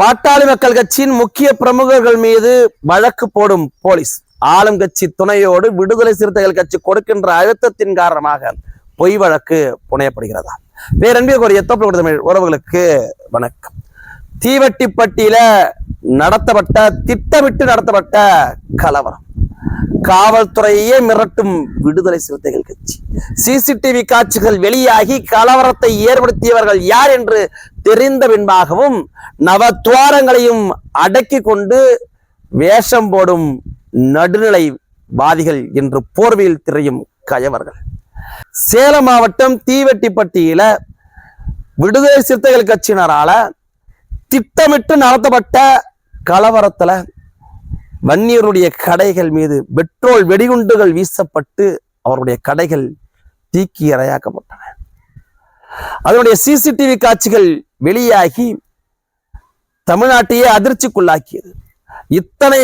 பாட்டாளி மக்கள் கட்சியின் முக்கிய பிரமுகர்கள் மீது வழக்கு போடும் போலீஸ் ஆளும் கட்சி துணையோடு விடுதலை சிறுத்தைகள் கட்சி கொடுக்கின்ற அழுத்தத்தின் காரணமாக பொய் வழக்கு புனையப்படுகிறதா? பேரன்பிற்குரிய எத்தப்ப தமிழ் உறவுகளுக்கு வணக்கம். தீவட்டிப்பட்டியில நடத்தப்பட்ட திட்டமிட்டு நடத்தப்பட்ட கலவரம். காவல்துறையே மிரட்டும் விடுதலை சிறுத்தைகள் கட்சி. சிசிடிவி காட்சிகள் வெளியாகி கலவரத்தை ஏற்படுத்தியவர்கள் யார் என்று தெரிந்த பின்பாகவும் நவத்துவாரங்களையும் அடக்கி கொண்டு வேஷம் போடும் நடுநிலைவாதிகள் என்று போர்வையில் திரையும் கயவர்கள். சேலம் மாவட்டம் தீவெட்டிப்பட்டியில விடுதலை சிறுத்தைகள் கட்சியினரால திட்டமிட்டு நடத்தப்பட்ட கலவரத்துல வன்னியருடைய கடைகள் மீது பெட்ரோல் வெடிகுண்டுகள் வீசப்பட்டு அவருடைய கடைகள் தீக்கி இரையாக்கப்பட்டன. அதனுடைய சிசிடிவி காட்சிகள் வெளியாகி தமிழ்நாட்டையே அதிர்ச்சிக்குள்ளாக்கியது. இத்தனை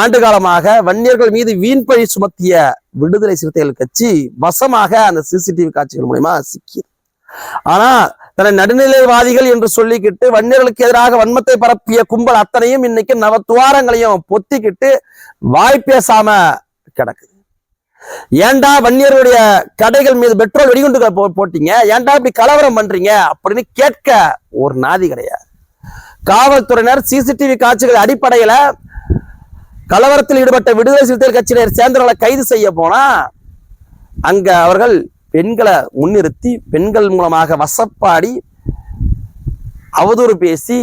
ஆண்டு காலமாக வன்னியர்கள் மீது வீண்பழி சுமத்திய விடுதலை சிறுத்தைகள் கட்சி வசமாக அந்த சிசிடிவி காட்சிகள் மூலயமா சிக்கியது. ஆனா தன்னை நடுநிலைவாதிகள் என்று சொல்லிக்கிட்டு வன்னியர்களுக்கு எதிராக வன்மத்தை பரப்பிய கும்பல் அத்தனையும் இன்னைக்கு நவத்துவாரங்களையும் பொத்திக்கிட்டு வாய் பேசாம கிடக்குது. ஏன்டா வன்னியருடைய கடைகள் மீது பெட்ரோல் வெடிகுண்டுகள் போ- போட்டீங்க? ஏன்டா இப்படி கலவரம் பண்றீங்க? அப்படின்னு கேட்க ஒரு நாதி கிடையாது. காவல்துறையினர் சிசிடிவி காட்சிகள் அடிப்படையில கலவரத்தில் ஈடுபட்ட விடுதலை சிறுத்தைகள் கட்சியினர் சேர்ந்தவர்களை கைது செய்ய போனா அங்க அவர்கள் பெண்களை முன்னிறுத்தி பெண்கள் மூலமாக வசப்பாடி அவதூறு பேசி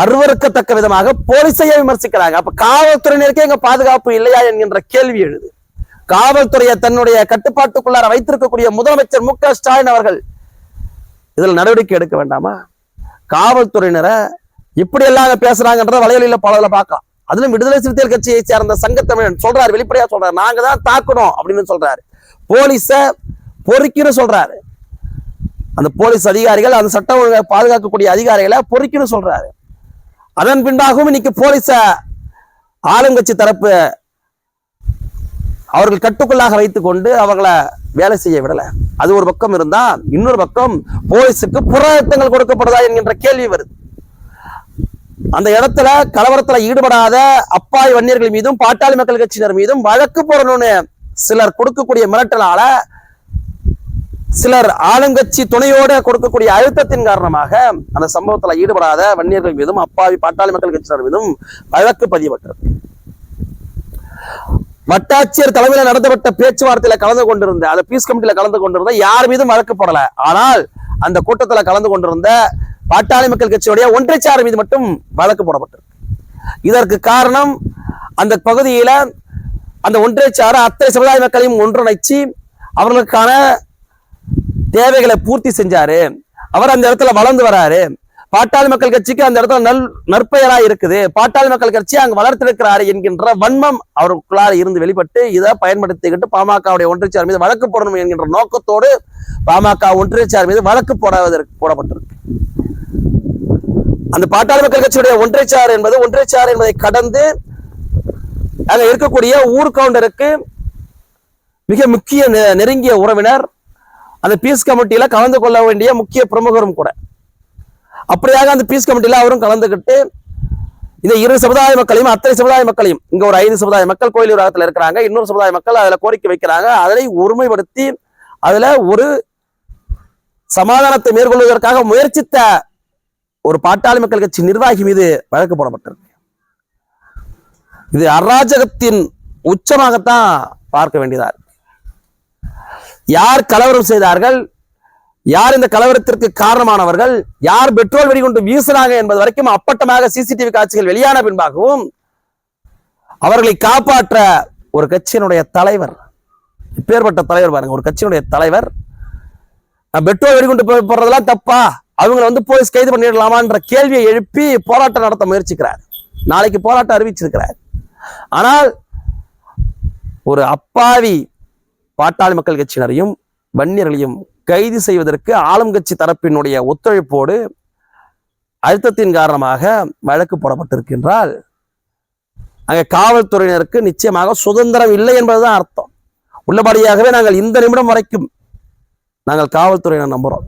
அருவருக்கத்தக்க விதமாக போலீஸையே விமர்சிக்கிறாங்க. அப்ப காவல்துறையினருக்கே எங்க பாதுகாப்பு இல்லையா என்கின்ற கேள்வி எழுது. காவல்துறையை தன்னுடைய கட்டுப்பாட்டுக்குள்ளார வைத்திருக்கக்கூடிய முதலமைச்சர் மு க ஸ்டாலின் அவர்கள் இதில் நடவடிக்கை எடுக்க வேண்டாமா? காவல்துறையினரை இப்படி எல்லாம் பேசுறாங்கன்றத வலையொலியில பலதுல பார்க்கலாம். அதிலும் விடுதலை சிறுத்தைகள் கட்சியை சேர்ந்த சங்கத்தமிழன் சொல்றாரு வெளிப்படையா சொல்றாரு. நாங்க தான் தாக்கணும் அப்படின்னு சொல்றாரு. போலீஸ பொறுக்கின்னு சொல்றாரு. அந்த போலீஸ் அதிகாரிகள் அந்த சட்டம் ஒழுங்கை பாதுகாக்கக்கூடிய அதிகாரிகளை பொறுக்கின்னு சொல்றாரு. அதன் பின்பாகவும் இன்னைக்கு போலீஸ ஆளுங்கட்சி தரப்பு அவர்கள் கட்டுக்குள்ளாக வைத்துக் கொண்டு அவங்கள வேலை செய்ய விடல. அது ஒரு பக்கம் இருந்தா இன்னொரு பக்கம் போலீஸுக்கு புறத்தங்கள் கொடுக்கப்படுதா என்கின்ற கேள்வி வருது. அந்த இடத்துல கலவரத்துல ஈடுபடாத அப்பாய் வன்னியர்கள் மீதும் பாட்டாளி மக்கள் கட்சியினர் மீதும் வழக்கு போடணும்னு சிலர் கொடுக்கக்கூடிய மிரட்டலால சிலர் ஆளுங்கட்சி துணையோட கொடுக்கக்கூடிய அழுத்தத்தின் காரணமாக அந்த சம்பவத்தில் ஈடுபடாத வன்னியர்கள் மீதும் அப்பாவி பாட்டாளி மக்கள் கட்சியினர் மீதும் வழக்கு பதியப்பட்டது. வட்டாட்சியர் தலைமையில் நடத்தப்பட்ட பேச்சுவார்த்தையில கலந்து கொண்டிருந்த அந்த பீஸ் கமிட்டியில கலந்து கொண்டிருந்த யார் மீதும் வழக்கு போடல. ஆனால் அந்த கூட்டத்துல கலந்து கொண்டிருந்த பாட்டாளி மக்கள் கட்சியுடைய ஒன்றைச்சார் மீது மட்டும் வழக்கு போடப்பட்டிருக்கு. இதற்கு காரணம் அந்த பகுதியில அந்த ஒன்றைச்சார அத்தனை சமுதாய மக்களையும் ஒன்றிணைச்சு அவர்களுக்கான தேவைகளை பூர்த்தி செஞ்சாரு. அவர் அந்த இடத்துல வளர்ந்து வராரு. பாட்டாளி மக்கள் கட்சிக்கு அந்த இடத்துல நல் நற்பெயராக இருக்குது. பாட்டாளி மக்கள் கட்சி அங்க வளர்த்திருக்கிறாரு என்கின்ற வன்மம் அவருக்குள்ளார இருந்து வெளிப்பட்டு இதை பயன்படுத்திக்கிட்டு பாமகவுடைய ஒன்றியச்சார் மீது வழக்கு போடணும் என்கின்ற நோக்கத்தோடு பாமக ஒன்றியச்சார் மீது வழக்கு போடாவதற்கு போடப்பட்டிருக்கு. அந்த பாட்டாளி மக்கள் கட்சியுடைய ஒன்றியச்சார் என்பது ஒன்றியச்சார் என்பதை கடந்து அங்க இருக்கக்கூடிய ஊர் கவுண்டருக்கு மிக முக்கிய நெ- நெருங்கிய உறவினர் அந்த பீஸ் கமிட்டியில கலந்து கொள்ள வேண்டிய முக்கிய பிரமுகரும் கூட. அப்படியாக அந்த பீஸ் கமிட்டியில அவரும் கலந்துக்கிட்டு இந்த இரு சமுதாய மக்களையும் அத்தனை சமுதாய மக்களையும் இங்க ஒரு ஐந்து சமுதாய மக்கள் கோயில் விவகாரத்துல இருக்கிறாங்க இன்னொரு சமுதாய மக்கள் அதுல கோரிக்கை வைக்கிறாங்க அதனை ஒருமைப்படுத்தி அதுல ஒரு சமாதானத்தை மேற்கொள்வதற்காக முயற்சித்த ஒரு பாட்டாளி மக்கள் கட்சி நிர்வாகி மீது வழக்கு போடப்பட்டிருக்கு. இது அராஜகத்தின் உச்சமாகத்தான் பார்க்க வேண்டியதா இருக்கு. யார் கலவரம் செய்தார்கள்? யார் இந்த கலவரத்திற்கு காரணமானவர்கள்? யார் பெட்ரோல் வெடிகுண்டு வீசினாங்க என்பது வரைக்கும் அப்பட்டமாக சிசிடிவி காட்சிகள் வெளியான பின்பாகவும் அவர்களை காப்பாற்ற ஒரு கட்சியினுடைய தலைவர் இப்பேற்பட்ட தலைவர் பாருங்க ஒரு கட்சியினுடைய தலைவர் பெட்ரோல் வெடிகுண்டு போடுறதெல்லாம் தப்பா? அவங்களை வந்து போலீஸ் கைது பண்ணிடலாமான்ற கேள்வியை எழுப்பி போராட்டம் நடத்த முயற்சிக்கிறார். நாளைக்கு போராட்டம் அறிவிச்சிருக்கிறார். ஆனால் ஒரு அப்பாவி பாட்டாளி மக்கள் கட்சியினரையும் வன்னியர்களையும் கைது செய்வதற்கு ஆளும் கட்சி தரப்பினுடைய ஒத்துழைப்போடு அழுத்தத்தின் காரணமாக வழக்கு போடப்பட்டிருக்கின்றால் அங்கே காவல்துறையினருக்கு நிச்சயமாக சுதந்திரம் இல்லை என்பதுதான் அர்த்தம். உள்ளபடியாகவே நாங்கள் இந்த நிமிடம் வரைக்கும் நாங்கள் காவல்துறையினர் நம்புறோம்.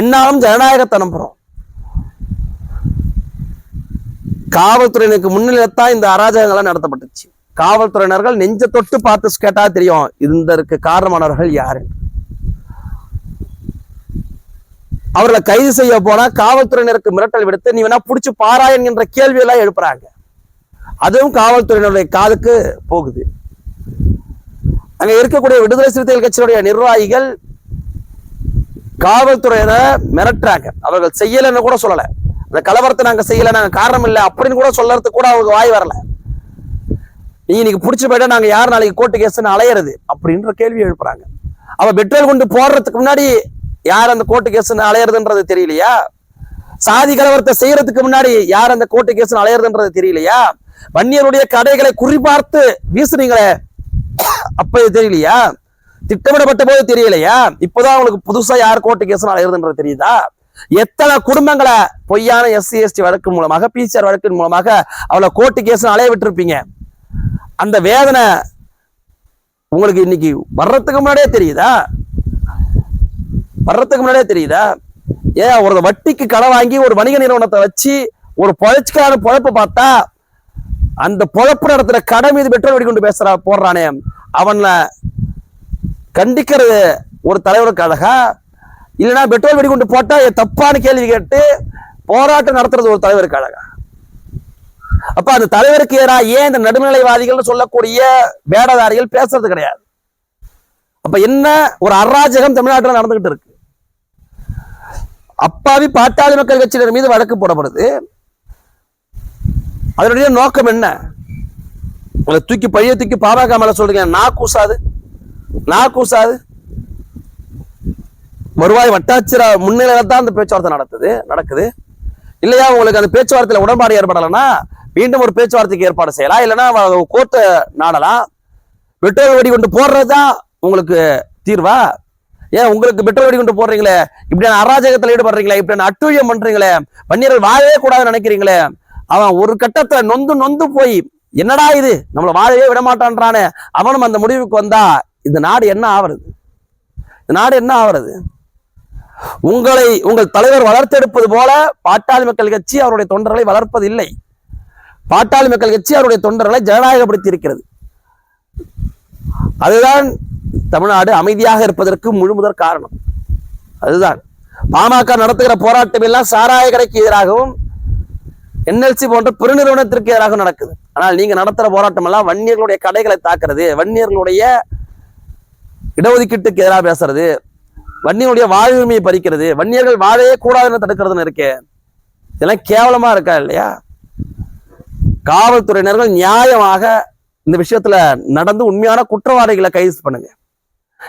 என்னாலும் ஜனநாயகத்தை நம்புறோம். காவல்துறையினருக்கு முன்னிலைத்தான் இந்த அராஜகங்கள்லாம் நடத்தப்பட்டுச்சு. காவல்துறையினர்கள் நெஞ்ச தொட்டு பார்த்து கேட்டா தெரியும். இதற்கு காரணமானவர்கள் யாரு? அவர்களை கைது செய்ய போனா காவல்துறையினருக்கு மிரட்டல் விடுத்து நீ வேணா புடிச்சு பாரா என்கின்ற கேள்வி எல்லாம் எழுப்புறாங்க. அதுவும் காவல்துறையினருடைய காதுக்கு போகுது. அங்க இருக்கக்கூடிய விடுதலை சிறுத்தைகள் கட்சியினுடைய நிர்வாகிகள் காவல்துறையினரை மிரட்டுறாங்க. அவர்கள் செய்யலைன்னு கூட சொல்லலை. அந்த கலவரத்தை நாங்க செய்யல நாங்க காரணம் இல்லை அப்படின்னு கூட சொல்லறதுக்கு கூட அவங்க வாய் வரல. நீங்க இன்னைக்கு பிடிச்சி போயிட்டா நாங்கள் யார் நாளைக்கு கோர்ட்டு கேஸ்ன்னு அலையிறது? அப்படின்ற கேள்வி எழுப்புறாங்க. அவள் பெட்ரோல் கொண்டு போடுறதுக்கு முன்னாடி யார் அந்த கோர்ட்டு கேஸ்ன்னு அலையிறதுன்றது தெரியலையா? சாதி கலவரத்தை செய்யறதுக்கு முன்னாடி யார் அந்த கோர்ட்டு கேஸ்ன்னு அலையிறதுன்றது தெரியலையா? வன்னியருடைய கடைகளை குறிபார்த்து வீசுறீங்களே அப்ப இது தெரியலையா? திட்டமிடப்பட்ட போது தெரியலையா? இப்போதான் அவங்களுக்கு புதுசா யார் கோர்ட்டு கேஸ் அலையிறதுன்றது தெரியுதா? எத்தனை குடும்பங்களை பொய்யான எஸ்சி எஸ்டி வழக்கு மூலமாக பிசிஆர் வழக்கின் மூலமாக அவளை கோர்ட்டு கேஸ் அலைய விட்டுருப்பீங்க? அந்த வேதனை உங்களுக்கு இன்னைக்கு வர்றதுக்கு முன்னாடியே தெரியுதா? வர்றதுக்கு முன்னாடியே தெரியுதா? ஏன் ஒரு வட்டிக்கு கடன் வாங்கி ஒரு வணிக நிறுவனத்தை வச்சு ஒரு பொழைச்சிக்கான பொழப்பை பார்த்தா அந்த பொழப்பு நடத்துற கடை மீது பெட்ரோல் வெடிக்கொண்டு பேசுறா போடுறானே. அவனை கண்டிக்கிறது ஒரு தலைவருக்கு அழகா. இல்லைன்னா பெட்ரோல் வெடிகுண்டு போட்டா தப்பான கேள்வி கேட்டு போராட்டம் நடத்துறது ஒரு தலைவருக்கு அழகா. அப்ப அந்த தலைவருக்கு ஏறா ஏன் இந்த நடுநிலைவாதிகள்னு சொல்லக்கூடிய வேடதாரிகள் பேசுறது கிடையாது. அப்ப என்ன ஒரு அராஜகம் தமிழ்நாட்டில் நடந்துகிட்டு இருக்கு? அப்பாவி பாட்டாளி மக்கள் கட்சியினர் மீது வழக்கு போடப்படுது. அதனுடைய நோக்கம் என்ன? உங்களை தூக்கி பழைய தூக்கி பாமக மேல சொல்றீங்க. நான் கூசாது. நான் கூசாது. வருவாய் வட்டாட்சியர் முன்னிலையில தான் அந்த பேச்சுவார்த்தை நடத்துது நடக்குது. இல்லையா உங்களுக்கு அந்த பேச்சுவார்த்தையில உடன்பாடு ஏற்படலைன்னா மீண்டும் ஒரு பேச்சுவார்த்தைக்கு ஏற்பாடு செய்யலாம். இல்லைன்னா கோர்ட்டை நாடலாம். பெட்ரோல் வெடி கொண்டு போடுறதுதான் உங்களுக்கு தீர்வா? ஏன் உங்களுக்கு பெட்ரோல் வெடி கொண்டு போடுறீங்களே? இப்படியான அராஜகத்தில் ஈடுபடுறீங்களே? இப்படியான அட்டுழியம் பண்றீங்களே? வன்னியர்கள் வாழவே கூடாதுன்னு நினைக்கிறீங்களே? அவன் ஒரு கட்டத்துல நொந்து நொந்து போய் என்னடா இது? நம்மளை வாழவே விடமாட்டான்றானே அவனும் அந்த முடிவுக்கு வந்தா இந்த நாடு என்ன ஆவறது? இந்த நாடு என்ன ஆவறது? உங்களை உங்கள் தலைவர் வளர்த்தெடுப்பது போல பாட்டாளி மக்கள் கட்சி அவருடைய தொண்டர்களை வளர்ப்பது இல்லை பாட்டாளி மக்கள் கட்சி அவருடைய தொண்டர்களை ஜனநாயகப்படுத்தி இருக்கிறது. அதுதான் தமிழ்நாடு அமைதியாக இருப்பதற்கு முழு முதற் காரணம். அதுதான். பாமக நடத்துகிற போராட்டம் எல்லாம் சாராய கடைக்கு எதிராகவும் என்எல்சி போன்ற பெருநிறுவனத்திற்கு எதிராக நடக்குது. ஆனால் நீங்க நடத்துற போராட்டம் எல்லாம் வன்னியர்களுடைய கடைகளை தாக்குறது வன்னியர்களுடைய இடஒதுக்கீட்டுக்கு எதிராக பேசுறது வன்னியருடைய வாழ்வுரிமையை பறிக்கிறது வன்னியர்கள் வாழவே கூடாதுன்னு தடுக்கிறதுன்னு இருக்கே. இதெல்லாம் கேவலமா இருக்கா இல்லையா? காவல்துறையினர்கள் நியாயமாக இந்த விஷயத்துல நடந்து உண்மையான குற்றவாளிகளை கைது பண்ணுங்க.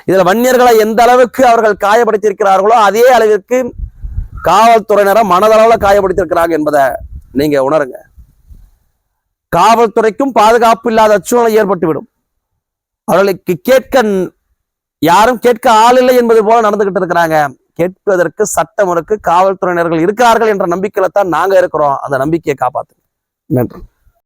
இதுல வன்னியர்களை எந்த அளவுக்கு அவர்கள் காயப்படுத்தி இருக்கிறார்களோ அதே அளவிற்கு காவல்துறையினரை மனதளவுல காயப்படுத்தி இருக்கிறாங்க என்பதை நீங்க உணருங்க. காவல்துறைக்கும் பாதுகாப்பு இல்லாத சூழ்நிலை ஏற்பட்டுவிடும். அவர்களுக்கு கேட்க யாரும் கேட்க ஆள் இல்லை என்பது போல நடந்துகிட்டு இருக்கிறாங்க. கேட்பதற்கு சட்டம் இருக்கு காவல்துறையினர்கள் இருக்கிறார்கள் என்ற நம்பிக்கையில தான் நாங்க இருக்கிறோம். அந்த நம்பிக்கையை காப்பாத்து நன்றி.